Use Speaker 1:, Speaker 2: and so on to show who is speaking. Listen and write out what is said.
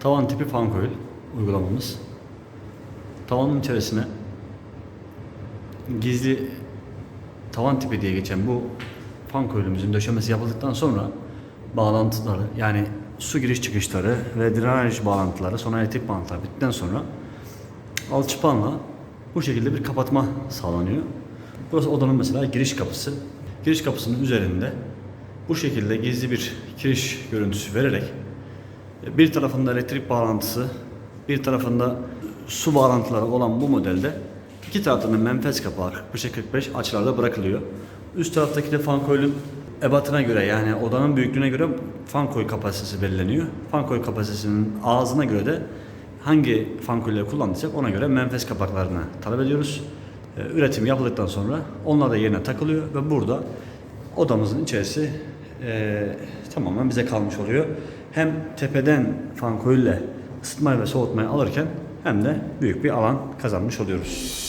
Speaker 1: tavan tipi fan coil uygulamamız. Tavanın içerisine gizli tavan tipi diye geçen bu fan coil'ümüzün döşemesi yapıldıktan sonra bağlantıları yani su giriş çıkışları ve drenaj bağlantıları sonra elektrik bağlantıları bittikten sonra alçıpanla bu şekilde bir kapatma sağlanıyor. Burası odanın mesela giriş kapısı. Giriş kapısının üzerinde bu şekilde gizli bir giriş görüntüsü vererek bir tarafında elektrik bağlantısı, bir tarafında su bağlantıları olan bu modelde iki tarafında menfez kapağı 45'e 45 açılarda bırakılıyor. Üst taraftaki de fan coil'ün ebatına göre yani odanın büyüklüğüne göre fan coil kapasitesi belirleniyor. Fan coil kapasitesinin ağzına göre de hangi fan coil'leri kullanacak ona göre menfez kapaklarını talep ediyoruz. Ee, Üretim yapıldıktan sonra onlar da yerine takılıyor ve burada odamızın içerisi eee, tamamen bize kalmış oluyor. Hem tepeden fan coil ile ısıtmayı ve soğutmayı alırken hem de büyük bir alan kazanmış oluyoruz.